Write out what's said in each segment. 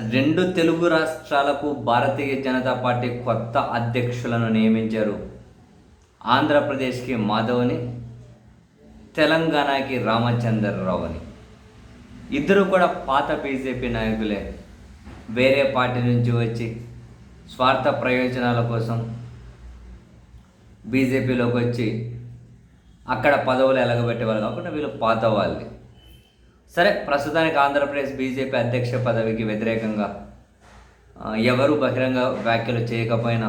రెండు తెలుగు రాష్ట్రాలకు భారతీయ జనతా పార్టీ కొత్త అధ్యక్షులను నియమించారు. ఆంధ్రప్రదేశ్కి మాధవ్ని తెలంగాణకి రామచంద్రరావుని. ఇద్దరు కూడా పాత బీజేపీ నాయకులే. వేరే పార్టీ నుంచి వచ్చి స్వార్థ ప్రయోజనాల కోసం బీజేపీలోకి వచ్చి అక్కడ పదవులు ఎలగబెట్టేవాళ్ళు కాకుండా వీళ్ళు పాత వాళ్ళే. సరే ప్రస్తుతానికి ఆంధ్రప్రదేశ్ బీజేపీ అధ్యక్ష పదవికి వ్యతిరేకంగా ఎవరు బహిరంగ వ్యాఖ్యలు చేయకపోయినా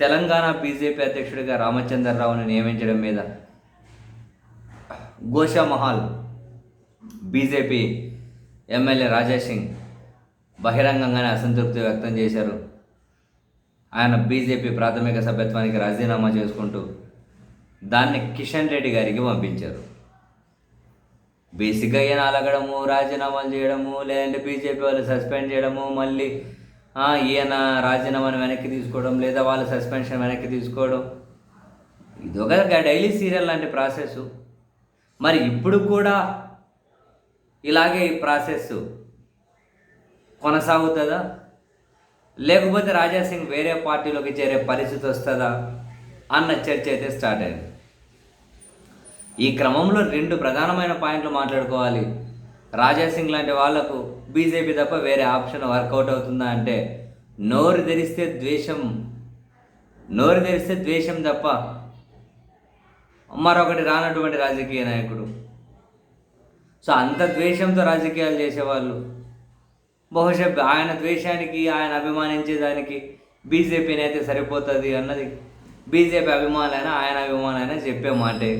తెలంగాణ బీజేపీ అధ్యక్షుడిగా రామచంద్రరావును నియమించడం మీద గోషా మహల్ బీజేపీ ఎమ్మెల్యే రాజా సింగ్ బహిరంగంగానే అసంతృప్తి వ్యక్తం చేశారు. ఆయన బీజేపీ ప్రాథమిక సభ్యత్వానికి రాజీనామా చేసుకుంటూ దాన్ని కిషన్ రెడ్డి గారికి పంపించారు. బేసిక్గా ఈయన అలగడము రాజీనామాలు చేయడము లేదంటే బీజేపీ వాళ్ళు సస్పెండ్ చేయడము మళ్ళీ ఈయన రాజీనామాను వెనక్కి తీసుకోవడం లేదా వాళ్ళ సస్పెన్షన్ వెనక్కి తీసుకోవడం. ఇది ఒక డైలీ సీరియల్ లాంటి ప్రాసెస్. మరి ఇప్పుడు కూడా ఇలాగే ఈ ప్రాసెస్ కొనసాగుతుందా? లేకపోతే రాజా సింగ్ వేరే పార్టీలోకి చేరే పరిస్థితి వస్తుందా? అన్న చర్చ అయితే స్టార్ట్ అయింది. ఈ క్రమంలో రెండు ప్రధానమైన పాయింట్లు మాట్లాడుకోవాలి. రాజా సింగ్ లాంటి వాళ్ళకు బీజేపీ తప్ప వేరే ఆప్షన్ వర్కౌట్ అవుతుందా అంటే నోరు తెరిస్తే ద్వేషం నోరు తెరిస్తే ద్వేషం తప్ప మరొకటి రానటువంటి రాజకీయ నాయకుడు. సో అంత ద్వేషంతో రాజకీయాలు చేసేవాళ్ళు. బహుశా ఆయన ద్వేషానికి ఆయన అభిమానించేదానికి బీజేపీని అయితే సరిపోతుంది అన్నది బీజేపీ అభిమానులైనా ఆయన అభిమానులైనా చెప్పే మాటే.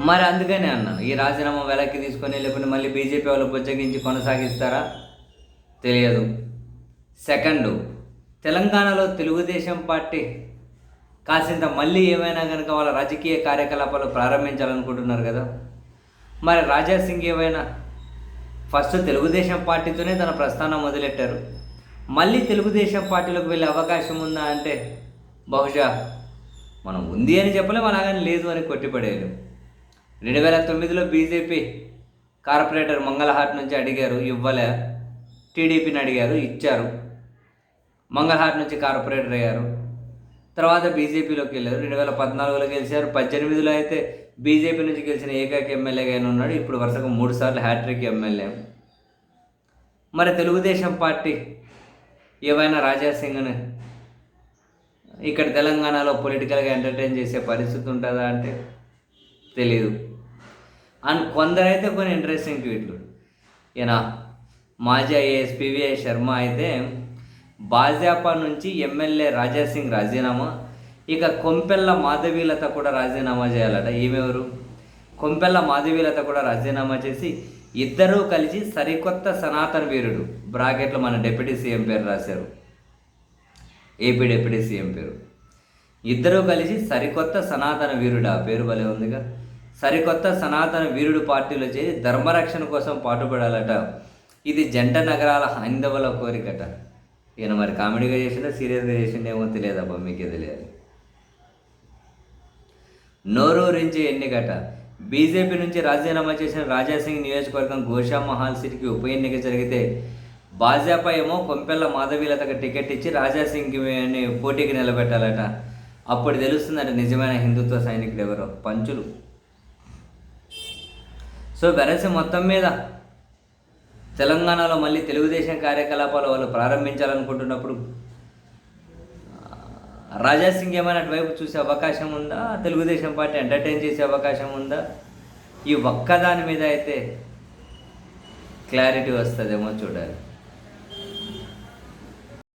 మరి అందుకనే అన్నాను ఈ రాజీనామా వెనక్కి తీసుకొని లేకుంటే మళ్ళీ బీజేపీ వాళ్ళు బుజ్జగించి కొనసాగిస్తారా? తెలియదు. సెకండు తెలంగాణలో తెలుగుదేశం పార్టీ కాసింత మళ్ళీ ఏమైనా కనుక వాళ్ళ రాజకీయ కార్యకలాపాలు ప్రారంభించాలనుకుంటున్నారు కదా? మరి రాజా సింగ్ ఏమైనా ఫస్ట్ తెలుగుదేశం పార్టీతోనే తన ప్రస్థానం మొదలెట్టారు. మళ్ళీ తెలుగుదేశం పార్టీలోకి వెళ్ళే అవకాశం ఉందా అంటే బహుశా మనం ఉంది అని చెప్పలేం అలాగని లేదు అని కొట్టిపడేయలేము రెండు వేల తొమ్మిదిలో బీజేపీ కార్పొరేటర్ మంగళహాట్ నుంచి అడిగారు ఇవ్వలే. టీడీపీని అడిగారు ఇచ్చారు. మంగళహాట్ నుంచి కార్పొరేటర్ అయ్యారు. తర్వాత బీజేపీలోకి వెళ్ళారు. రెండు వేల పద్నాలుగులో గెలిచారు. పద్దెనిమిదిలో అయితే బీజేపీ నుంచి గెలిచిన ఏకైక ఎమ్మెల్యేగా ఆయన ఉన్నాడు. ఇప్పుడు వరుసగా మూడు సార్లు హ్యాట్రిక్ ఎమ్మెల్యే. మరి తెలుగుదేశం పార్టీ ఏవైనా రాజా సింగ్ని ఇక్కడ తెలంగాణలో పొలిటికల్గా ఎంటర్టైన్ చేసే పరిస్థితి ఉంటుందా అంటే తెలియదు అండ్ కొందరైతే కొన్ని ఇంట్రెస్టింగ్ ట్వీట్లు ఈయన మాజీ ఐఏఎస్ పివిఐ శర్మ అయితే భాజపా నుంచి ఎమ్మెల్యే రాజాసింగ్ రాజీనామా ఇక కొంపెల్ల మాధవీలత కూడా రాజీనామా చేయాలట. ఈమెవరు? కొంపెల్ల మాధవీలత కూడా రాజీనామా చేసి ఇద్దరూ కలిసి సరికొత్త సనాతన వీరుడు బ్రాకెట్లో మన డిప్యూటీ సీఎం పేరు రాశారు. ఏపీ డిప్యూటీ సీఎం పేరు. ఇద్దరూ కలిసి సరికొత్త సనాతన వీరుడు ఆ పేరు భలే ఉందిగా. సరికొత్త సనాతన వీరుడు పార్టీలో చేరి ధర్మరక్షణ కోసం పాటుపడాలట. ఇది జంట నగరాల హైందవుల కోరికట. ఈయన మరి కామెడీగా చేసిందా సీరియస్గా చేసిండా ఏమో తెలియదబ్బా మీకే తెలియాలి. నోరూరించి ఎన్నికట. బీజేపీ నుంచి రాజీనామా చేసిన రాజాసింగ్ నియోజకవర్గం గోషా మహాల్ సిటీకి ఉప ఎన్నిక జరిగితే భాజపా ఏమో కొంపెల్ల మాధవీలతకు టికెట్ ఇచ్చి రాజాసింగ్కి పోటీకి నిలబెట్టాలట. అప్పుడు తెలుస్తుందట నిజమైన హిందుత్వ సైనికుడు ఎవరో పంచులు. సో వెరసి మొత్తం మీద తెలంగాణలో మళ్ళీ తెలుగుదేశం కార్యకలాపాలు వాళ్ళు ప్రారంభించాలనుకుంటున్నప్పుడు రాజా సింగ్ ఏమైనా అటువైపు చూసే అవకాశం ఉందా? తెలుగుదేశం పార్టీ ఎంటర్టైన్ చేసే అవకాశం ఉందా? ఈ ఒక్కదాని మీద అయితే క్లారిటీ వస్తుందేమో చూడాలి.